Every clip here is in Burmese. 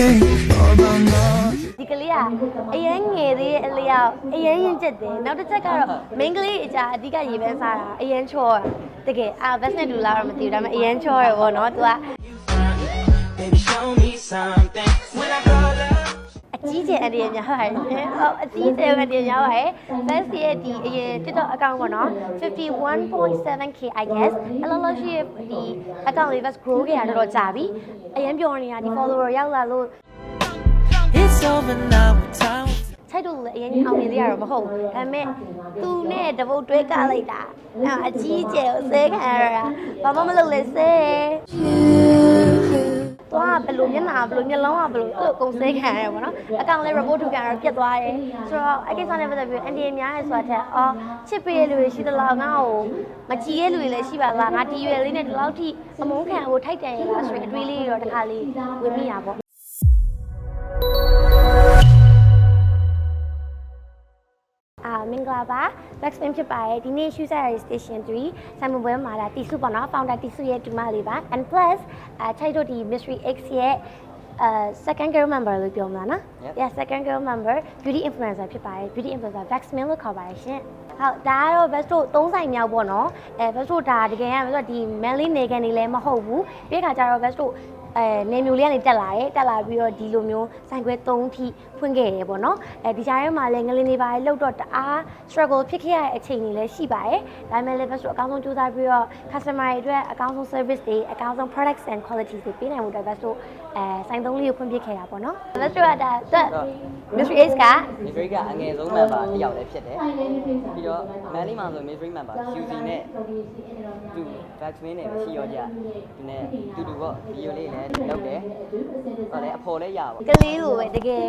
ဒီကလေးကအရင်ငယ်သေးတဲ့အလျောက်အရင်ရင်ကျက်တယ်နောက်တစ်ချက်ကတော့ main ကလေးအကြအဓိကရေပန်းစားတာအရင်ချောတာတကယ်အာ best နဲ့တူလာတော့မသိဘူးဒါပေမဲ့အရင်ချောရပေါ့နော် तू က Baby, show me something. When I call up. အကြီးကျယ်အန်ဒီရများပါတယ်ဟုတ်အကြီးကျယ်အန်ဒီရများပါတယ် best ရဲ့ဒီအရင် TikTok account ပေါ့နော် 51.7k I guess အလောလောရှိရဲ့ဒီ account လေး best grow ခဲ့ရတော့တော်ကြာပြီအရင်ပြောနေတာဒီ follower ရောက်လာလို့ It's over now. Time. ခြိုက်တို့လည်းအရင်အောင်မြင်သေးရတော့မဟုတ်ဘူးဒါပေမဲ့သူနဲ့တပုတ်တွဲကလိုက်တာအဲ့အကြီးကျယ်ကိုဆဲခံရတာဘာမှမလုပ်လဲဆဲသွားဘယ် လိုမျက်နှာဘယ်လိုမျက်လုံးကဘယ်လိုအဲ့လိုကုံဆဲခံရတယ်ပေါ့နော်အကောင်လေး report ထုတ်ပြန်တော့ပြတ်သွားတယ်ဆိုတော့အဲ့ကိစ္စနဲ့ပတ်သက်ပြီးအန်ဒီအများရဲ့ဆိုတာတဲ့အော်ချစ်ပေးရလူတွေရှိသလားငါ့ကိုမကြည်ရလူတွေလည်းရှိပါလားငါဒီရွယ်လေးနဲ့ဒီလောက်ထိအမုန်းခံကိုထိုက်တန်ရလားဆိုရင်အတွေးလေးတွေတော့တစ်ခါလေးဝင်မိရပေါ့ မင်္ဂလာပါ Blackspin ဖြစ်ပါတယ်ဒီနေ့ Shoe Salary Station 3ဆိုင်မပွဲမှာလာတီစုပေါ့နော် founder တီစုရဲ့ဒူမလေးပါ and plus အဲချိုက်တို့ဒီ Mystery X ရဲ့အဲ second girl member လို့ပြောမှာနော် yeah second girl member beauty influencer ဖြစ်ပါတယ် beauty influencer Blacksmin လို့ခေါ်ပါတယ်ရှင်ဟုတ်ဒါကတော့ best တို့၃ဆိုင်မြောက်ပေါ့နော်အဲ best တို့ဒါတကယ်က best တို့ဒီ manly နေကန်နေလည်းမဟုတ်ဘူးပြီးခါကျတော့ best တို့ အဲနေမျိုးလေးကနေတက်လာတယ်တက်လာပြီးတော့ဒီလိုမျိုးဆိုင်ခွဲ၃ထိဖွင့်ခဲ့ရပေါ့နော်အဲဒီကြားထဲမှာလည်းငလင်းနေပါလေလောက်တော့တအား struggle ဖြစ်ခဲ့ရတဲ့အချိန်တွေလည်းရှိပါတယ်ဒါပေမဲ့လည်း best တို့အကောင်းဆုံးကြိုးစားပြီးတော့ customer တွေအတွက်အကောင်းဆုံး service တွေအကောင်းဆုံး products and qualities တွေပေးနိုင်မှုအတွက် best တို့အဲဆိုင်သုံးလေးကိုဖွင့်ပြခဲ့တာပေါ့နော် best တို့ကဒါသက် Mystery Ace က Mystery ကအငယ်ဆုံး member တစ်ယောက်လည်းဖြစ်တယ်ပြီးတော့ Manly မှာဆို Mystery member QC နဲ့သူ Vaxmin နဲ့ရှိရောကြဒီနဲ့တူတူပေါ့ video လေးလည်းလုပ်တယ်ဟောလည်း အဖော်လည်းရပါကလေးလိုပဲတကယ်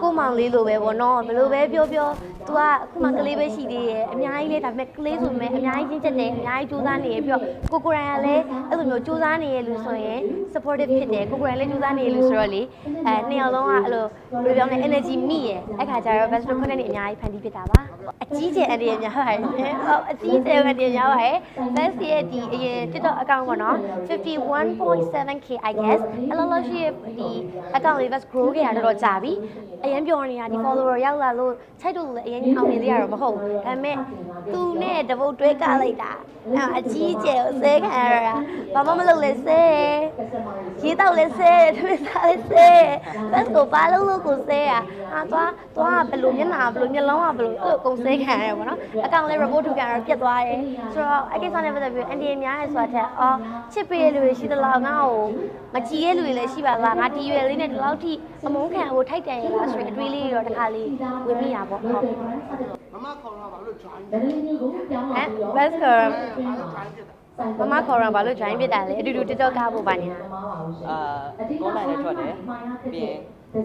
ကိုမောင်လေးလိုပဲပေါ့နော်ဘယ်လိုပဲပြောပြော तू ကအခုမှကလေးပဲရှိသေးရဲ့အများကြီးလေဒါပေမဲ့ကလေးဆိုမဲ့အများကြီးချင်းချက်တယ်အများကြီးစူးစမ်းနေရပြီးတော့ကိုကိုရိုင်ကလည်းအဲ့လိုမျိုးစူးစမ်းနေရလို့ဆိုရင် supportive ဖြစ်တယ်ကိုကိုရိုင်လည်းစူးစမ်းနေရလို့ဆိုတော့လေအဲနှစ်ယောက်လုံးကအဲ့လိုဘယ်လိုပြောမလဲ energy မိရဲ့အဲ့ခါကျတော့ best တို့ content တွေအများကြီးဖန်တီးဖြစ်တာပါအကြီးကျယ်အန်ဒီရများပါတယ်ဟုတ်အကြီးကျယ်အန်ဒီရများပါတယ် best ရဲ့ဒီအရင် TikTok account ပေါ့နော် 51.7k I guess အလောလောရှိရဲ့ဒီ account လေး best grow ခဲ့ရတော့တော်ကြာပြီအရင်ပြောနေတာဒီ follower ရောက်လာလို့ခြိုက်တို့လည်းအရင်အောင်မြင်သေးရတော့မဟုတ်ဘူးဒါပေမဲ့သူနဲ့တပုတ်တွဲကလိုက်တာအဲ့အကြီးကျယ်ကိုဆဲခံရတာဘာမှမလုပ်လဲဆဲရေးတော့လဲဆဲထမင်းစားလဲဆဲ best ကိုပါလုံးလို့ကိုဆဲอ่ะဟာသွားသွားဘယ်လိုမျက်နှာဘယ်လိုမျက်လုံးကဘယ်လိုအဲ့လိုကုံဆဲခံရတယ်ပေါ့နော်အကောင်လေး report ထုတ်ပြန်တော့ပြတ်သွားတယ်ဆိုတော့အဲ့ကိစ္စနဲ့ပတ်သက်ပြီးအန်ဒီအများရဲ့ဆိုတာတဲ့အော်ချစ်ပေးရလူတွေရှိသလားငါ့ကိုမကြည်ရလူတွေလည်းရှိပါလားငါဒီရွယ်လေးနဲ့ဒီလောက်ထိအမုန်းခံကိုထိုက်တန်ရလားဆိုရင်အတွေးလေးတွေတော့တစ်ခါလေးဝင်မိရပေါ့ဟုတ်မမခေါ်တော့ဘာလို့ join အဲ best ကမမခေါ်ရဘာလို့ join ဖြစ်တာလဲအတူတူ TikTok ကားဖို့ပါညာအာ online လည်းထွက်တယ်ပြီးရင်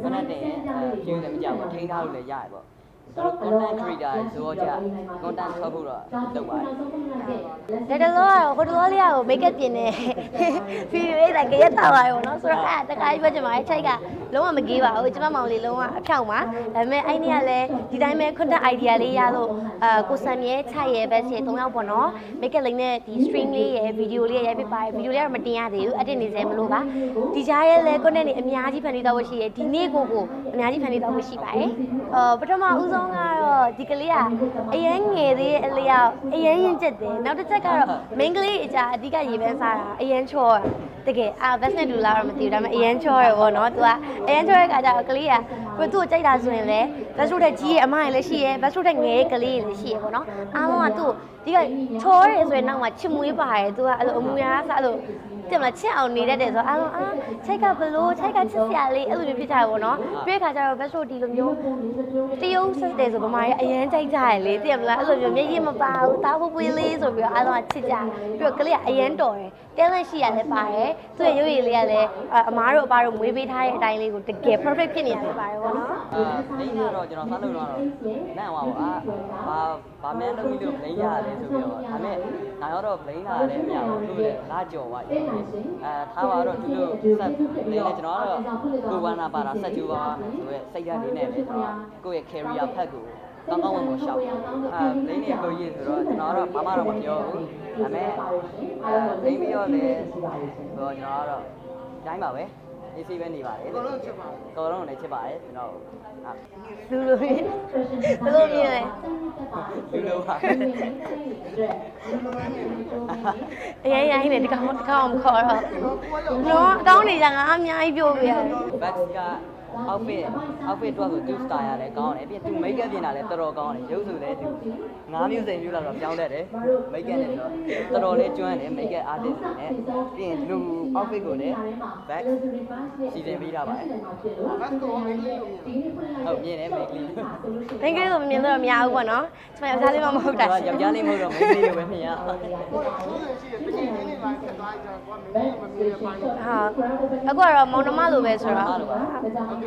content တင်ရင်အဲ view လည်းမကြောက်ဘူးထိန်းထားလို့လည်းရတယ်ပေါ့သူတို့ content creator ဆိုတော့じゃ content ထွက်ဖို့တော့လုပ်ပါတယ်ဒါတလောကတော့ဟိုတလောလေးကို make up ပြင်နေဖီလေးလိုက်ကြရက်ထားပါရောနော်ဆိုတော့အဲ့တခါကြီးပဲကျွန်မအဲ့ချိုက်ကလုံးဝမကြီးပါဘူးကျွန်မမောင်လေးလုံးဝအဖြောက်ပါဒါပေမဲ့အဲ့နေ့ကလည်းဒီတိုင်းပဲ content idea လေးရလို့အာကိုစံရဲချိုက်ရဲပဲစီ၃ယောက်ပေါ့နော် make up လေးနဲ့ဒီ stream လေးရယ် video လေးရရိုက်ဖြစ်ပါတယ် video လေးကတော့မတင်ရသေးဘူး edit နေစေမလို့ပါဒီကြားရဲလဲ content တွေအများကြီးဖန်တီးတော့ရှိရယ်ဒီနေ့ကိုကိုအများကြီးဖန်တီးတော့ရှိပါတယ်အာပထမဦးဆုံးကတော့ဒီကလေးကအရင်ငယ်သေးတဲ့အလျောက်အရင်ရင်ကျက်တယ်နောက်တစ်ချက်ကတော့ main ကလေးအကြအဓိကရေပန်းစားတာအရင်ချောတာတကယ်အာ best နဲ့တူလာတော့မသိဘူးဒါပေမဲ့အရင်ချောရပေါ့နော် तू ကအရင်ချောတဲ့ခါကျတော့ကလေးကကိုသူ့ကိုကြိုက်တာဆိုရင်လည်း best တို့တဲ့ကြီးရဲ့အမရဲ့လည်းရှိရဲ့ best တို့တဲ့ငယ်ရဲ့ကလေးရဲ့လည်းရှိရဲ့ပေါ့နော်အားလုံးကသူ့ဒီကချောရဲဆိုရင်နောက်မှာချစ်မွေးပါတယ် तू ကအဲ့လိုအမူအရာကအဲ့လို တင်မလားချစ်အောင်နေတတ်တယ်ဆိုတော့အားလုံးအာချိုက်ကဘလို့ချိုက်ကချစ်စရာလေးအဲ့လိုမျိုးဖြစ်ကြရပေါ့နော်ပြီးတဲ့ခါကျတော့ best တို့ဒီလိုမျိုးတရုပ်ဆက်တယ်ဆိုဗမာရဲ့အရန်ကြိုက်ကြရလေတင်မလားအဲ့လိုမျိုးမျက်ရည်မပါဘူးတားဖို့ပွေးလေးဆိုပြီးတော့အားလုံးကချစ်ကြပြီးတော့ကလေးကအရန်တော်တယ်တဲလန့်ရှိရလည်းပါတယ်သူ့ရဲ့ရုပ်ရည်လေးကလည်းအမားတို့အပါတို့မွေးပေးထားတဲ့အတိုင်းလေးကိုတကယ် perfect ဖြစ်နေရတယ်ပါတယ်ပေါ့နော်အာလိမ့်နေတော့ကျွန်တော်စားလို့တော့လန့်သွားပါအာဘာဘာမှန်းလုပ်ပြီးလို့လိမ့်ရတယ်ဆိုပြီးတော့ဒါပေမဲ့နိုင်တော့လိမ့်လာတယ်အမြအောင်လို့လေလာကြော်ပါရဲ့အဲထားပါတော့သူတို့ဆက်နေလေကျွန်တော်ကတော့ကိုဝါနာပါတာဆက်ကျိုးပါဆိုရဲစိတ်ဓာတ်လေးနဲ့လေကျွန်တော်ကိုယ့်ရဲ့ career ဖက်ကိုကောင်းကောင်းမွန်မွန်ရှောက်အာလိမ့်နေကိုကြီးဆိုတော့ကျွန်တော်ကတော့ဘာမှတော့မပြောဘူးဒါပေမဲ့အဲလိမ့်ပြီးတော့လေဆိုတော့ကျွန်တော်ကတော့တိုင်းပါပဲ အေးဆေးပဲနေပါတယ်ကိုလုံးချစ်ပါကော်လုံးလည်းချစ်ပါတယ်ကျွန်တော်အာလူလိုမြင်ဘယ်လိုမြင်လဲလူလိုပါအရင်ရိုင်းနေဒီကောင်ဒီကောင်မခေါ်တော့နော်အကောင်းနေကြငါအများကြီးပြောပြရတယ်ဘတ်က outfit outfit တော့ဆိုသူ style ရတယ်ကောင်းတယ်ပြီးသူ make up ပြင်တာလည်းတော်တော်ကောင်းတယ်ရုပ်စုလည်းသူငါးမျိုးစိန်မျိုးလာတော့ပြောင်းတတ်တယ် make up နဲ့ဆိုတော့တော်တော်လေးကျွမ်းတယ် make up artist နဲ့ပြီးရင်ဒီလို outfit ကိုလည်း back စီစဉ်ပေးထားပါတယ်ဘတ်ကောမင်းလေးလို့မြင်ဟုတ်မြင်တယ် make လေး။တကယ်လို့မမြင်တော့မရဘူးပေါ့နော်။ကျွန်မယောက်ျားလေးမှမဟုတ်တာတော့ယောက်ျားလေးမဟုတ်တော့ make လေးလိုပဲမြင်ရကိုဆိုးနေရှိတယ်တကယ်လေးလိုက်ဖြစ်သွားကြကွာမင်းမမြင်ရပါဘူး။ဟာအခုကတော့မောင်နှမလိုပဲဆိုတော့ဟုတ်ကဲ့